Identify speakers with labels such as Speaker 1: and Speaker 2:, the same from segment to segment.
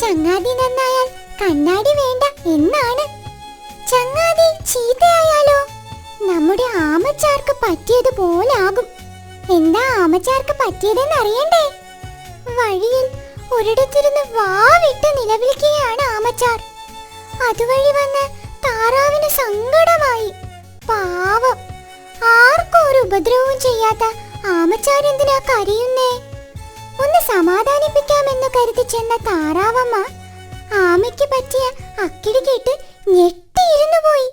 Speaker 1: ചങ്ങാതി നന്നായാൽ കണ്ണാടി വേണ്ട എന്നാണ്. ചങ്ങാതി ചീത്തയായാലോ? നമ്മുടെ ആമച്ചാർക്ക് പറ്റിയതുപോലാകും എന്താ ആമച്ചാർക്ക് പറ്റിയതെന്ന് അറിയണ്ടേ? വഴിയിൽ ഒരിടത്തിരുന്ന് വാവിട്ട് നിലവിളിക്കുകയാണ് ആമച്ചാർ. അതുവഴി വന്ന് താറാവിന് സങ്കടമായി. പാവം. ആർക്കും ഒരു ഉപദ്രവവും ചെയ്യാത്ത ആമച്ചാർ എന്തിനാ കരയുന്നേ? സമാധാനിപ്പിക്കാമെന്ന് കരുതി ചെന്ന താറാവമ്മ ആമയ്ക്ക് പറ്റിയ അക്കിടി കേട്ട് ഞെട്ടിയിരുന്നു പോയി.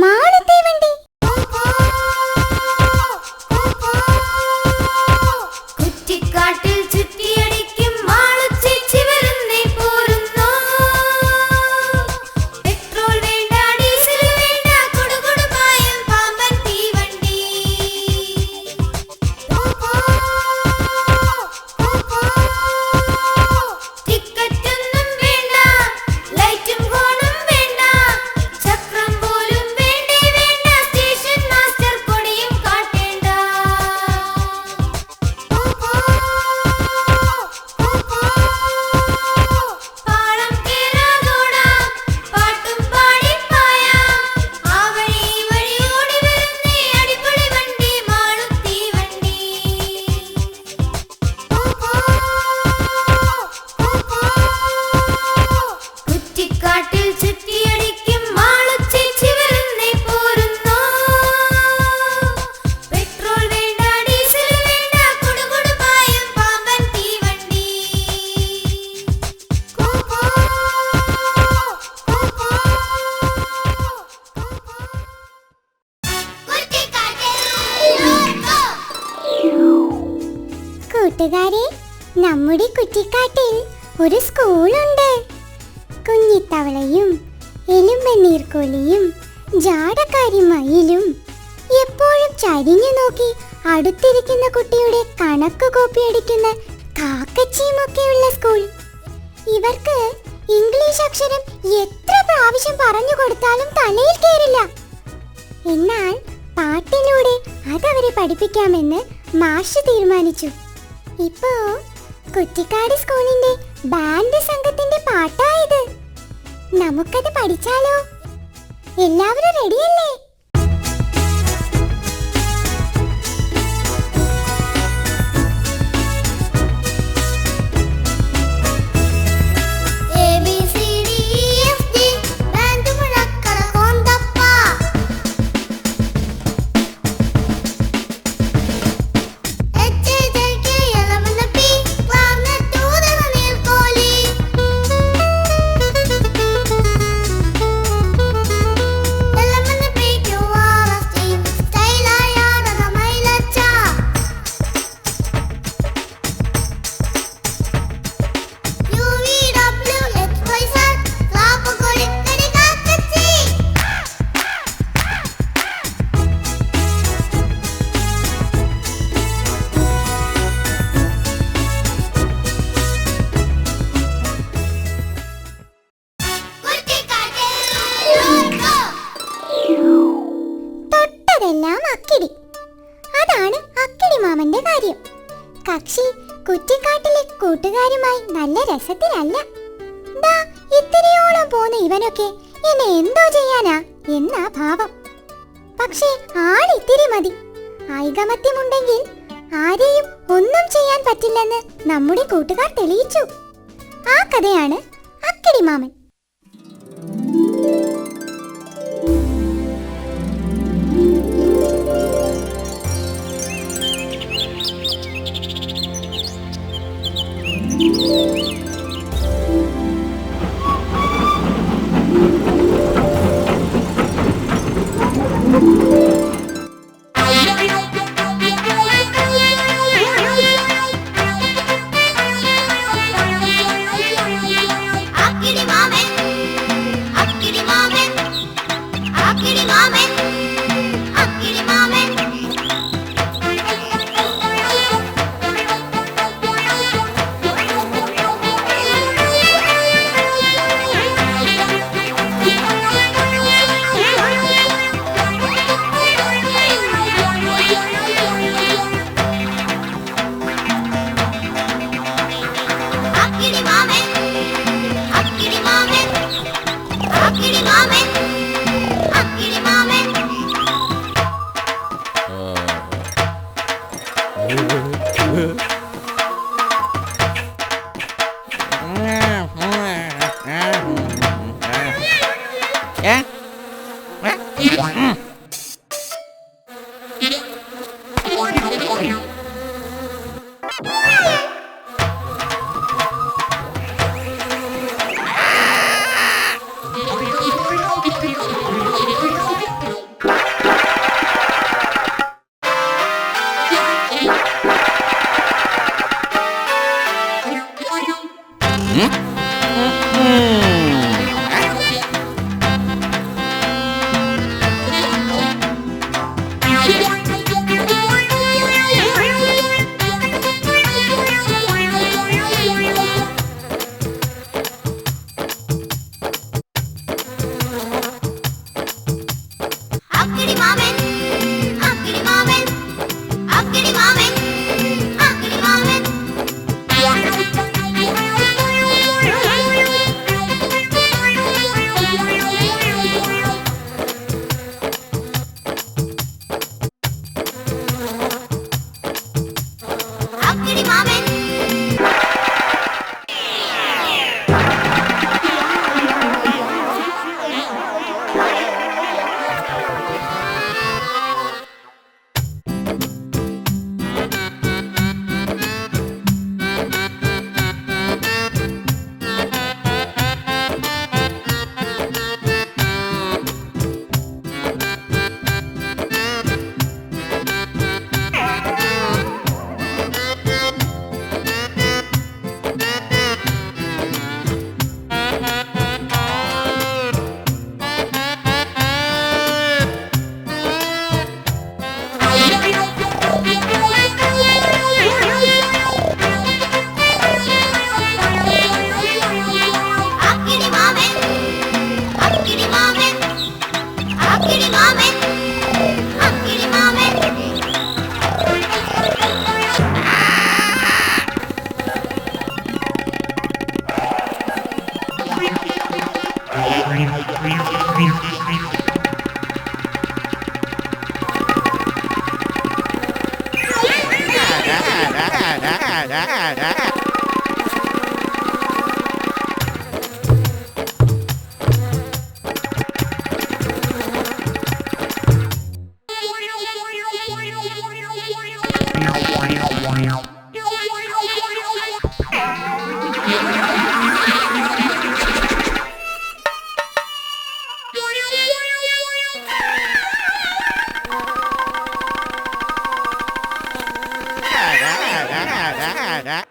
Speaker 2: മാളു
Speaker 1: തീവണ്ടി കൂട്ടുകാരെ നമ്മുടെ കുറ്റിക്കാട്ടിൽ ഒരു സ്കൂളുണ്ട്. കുഞ്ഞിത്തവളയും എലുമ്പനീർക്കോലിയും ജാടക്കാരി മയിലും എപ്പോഴും ചരിഞ്ഞു നോക്കി അടുത്തിരിക്കുന്ന കുട്ടിയുടെ കണക്ക് കോപ്പിയടിക്കുന്ന കാക്കച്ചിയുമൊക്കെയുള്ള സ്കൂൾ. ഇവർക്ക് ഇംഗ്ലീഷ് അക്ഷരം എത്ര പ്രാവശ്യം പറഞ്ഞു കൊടുത്താലും തലയിൽ കയറില്ല എന്നാൽ പാട്ടിലൂടെ അതവരെ പഠിപ്പിക്കാമെന്ന് മാഷ് തീരുമാനിച്ചു. ഇപ്പോ കുറ്റിക്കാട് സ്കൂളിന്റെ ബാൻഡ് സംഘത്തിന്റെ പാട്ടായത് നമുക്കത് പഠിച്ചാലോ? എല്ലാവരും റെഡിയല്ലേ കാര്യം. കക്ഷി കുറ്റിക്കാട്ടിലെ കൂട്ടുകാരുമായി നല്ല രസത്തിലല്ല. ദാ ഇത്തിരിയോളം പോന്ന ഇവനൊക്കെ എന്നെ എന്തോ ചെയ്യാനാ എന്നാ ഭാവം. പക്ഷേ ആളിത്തിരി മതി. ഐകമത്യമുണ്ടെങ്കിൽ ആരെയും ഒന്നും ചെയ്യാൻ പറ്റില്ലെന്ന് നമ്മുടെ കൂട്ടുകാർ തെളിയിച്ചു. ആ കഥയാണ് അക്കിടി that.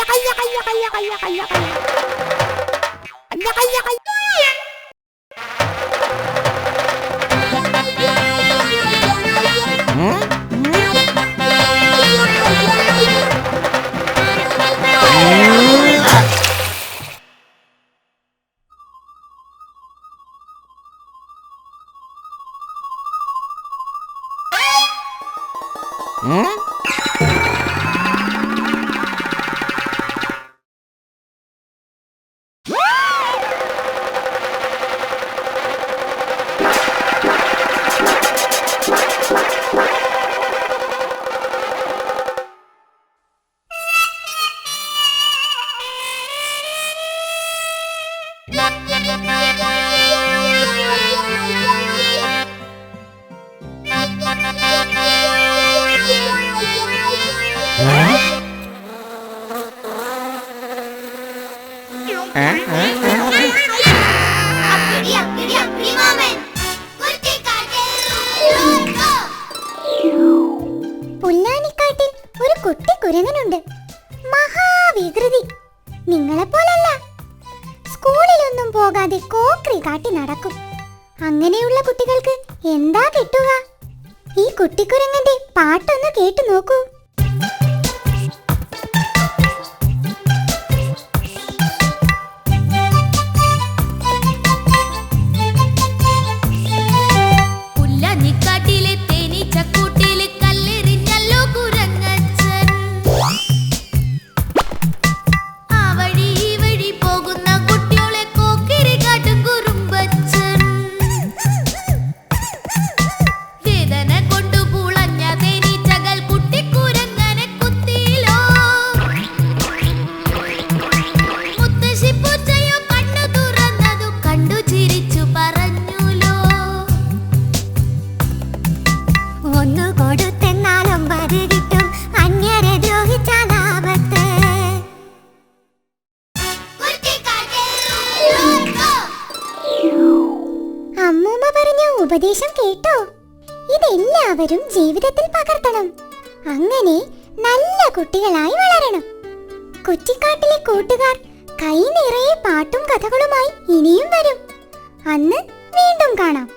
Speaker 2: അക്കിടി
Speaker 1: സ്കൂളിലൊന്നും പോകാതെ കോക്രി കാട്ടി നടക്കും. അങ്ങനെയുള്ള കുട്ടികൾക്ക് എന്താ കിട്ടുക? ഈ കുട്ടിക്കുരങ്ങന്റെ പാട്ടൊന്ന് കേട്ടു നോക്കൂ. ജീവിതത്തിൽ പകർത്തണം. അങ്ങനെ നല്ല കുട്ടികളായി വളരണം. കുറ്റിക്കാട്ടിലെ കൂട്ടുകാർ കൈ നിറയെ പാട്ടും കഥകളുമായി ഇനിയും വരും. അന്ന് വീണ്ടും കാണാം.